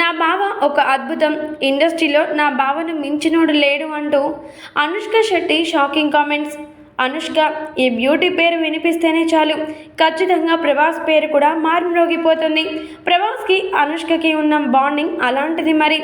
నా బావ ఒక అద్భుతం. ఇండస్ట్రీలో నా బావను మించినోడు లేడు అంటూ అనుష్క శెట్టి షాకింగ్ కామెంట్స్. అనుష్క ఈ బ్యూటీ పేరు వినిపిస్తేనే చాలు. ఖచ్చితంగా ప్రభాస్ పేరు కూడా మారుమ్రోగిపోతుంది. ప్రభాస్కి అనుష్కకి ఉన్న బాండింగ్ అలాంటిది మరి.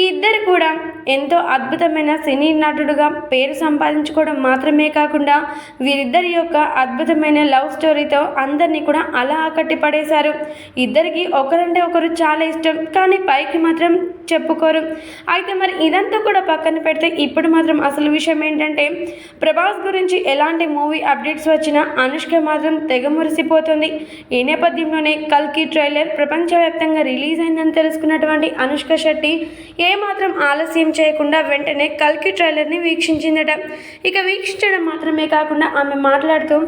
ఈ ఇద్దరు కూడా ఎంతో అద్భుతమైన సినీ నటుడుగా పేరు సంపాదించుకోవడం మాత్రమే కాకుండా వీరిద్దరి యొక్క అద్భుతమైన లవ్ స్టోరీతో అందరినీ కూడా అలా ఆకట్టి పడేశారు. ఇద్దరికి ఒకరంటే ఒకరు చాలా ఇష్టం కానీ పైకి మాత్రం చెప్పుకోరు. అయితే మరి ఇదంతా కూడా పక్కన పెడితే ఇప్పుడు మాత్రం అసలు విషయం ఏంటంటే ప్రభాస్ గురించి ఎలాంటి మూవీ అప్డేట్స్ వచ్చినా అనుష్క మాత్రం తెగ మురిసిపోతుంది. ఈ నేపథ్యంలోనే కల్కి ట్రైలర్ ప్రపంచవ్యాప్తంగా రిలీజ్ అయిందని తెలుసుకున్నటువంటి అనుష్క శెట్టి ఏమాత్రం ఆలస్యం చేయకుండా వెంటనే కల్కి ట్రైలర్ని వీక్షించిందట. ఇక వీక్షించడం మాత్రమే కాకుండా ఆమె మాట్లాడుతూ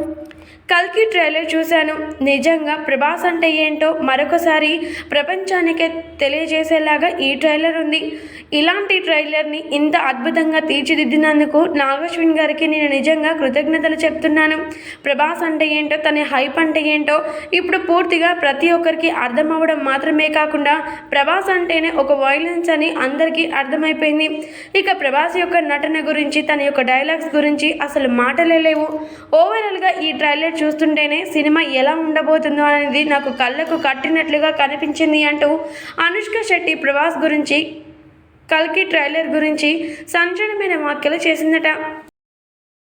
కల్కి ట్రైలర్ చూశాను. నిజంగా ప్రభాస్ అంటే ఏంటో మరొకసారి ప్రపంచానికే తెలియజేసేలాగా ఈ ట్రైలర్ ఉంది. ఇలాంటి ట్రైలర్ని ఇంత అద్భుతంగా తీర్చిదిద్దినందుకు నాగశ్విన్ గారికి నేను నిజంగా కృతజ్ఞతలు చెప్తున్నాను. ప్రభాస్ అంటే ఏంటో తన హైప్ అంటే ఏంటో ఇప్పుడు పూర్తిగా ప్రతి ఒక్కరికి అర్థమవ్వడం మాత్రమే కాకుండా ప్రభాస్ అంటేనే ఒక వైలెన్స్ అని అందరికీ అర్థమైపోయింది. ఇక ప్రభాస్ యొక్క నటన గురించి తన యొక్క డైలాగ్స్ గురించి అసలు మాటలే లేవు. ఓవరాల్గా ఈ ట్రైలర్ ట్రైలర్ చూస్తుంటేనే సినిమా ఎలా ఉండబోతుందో అనేది నాకు కళ్ళకు కట్టినట్లుగా కనిపించింది అంటూ అనుష్క శెట్టి ప్రభాస్ గురించి కల్కి ట్రైలర్ గురించి సంచలనమైన వ్యాఖ్యలు చేసిందట.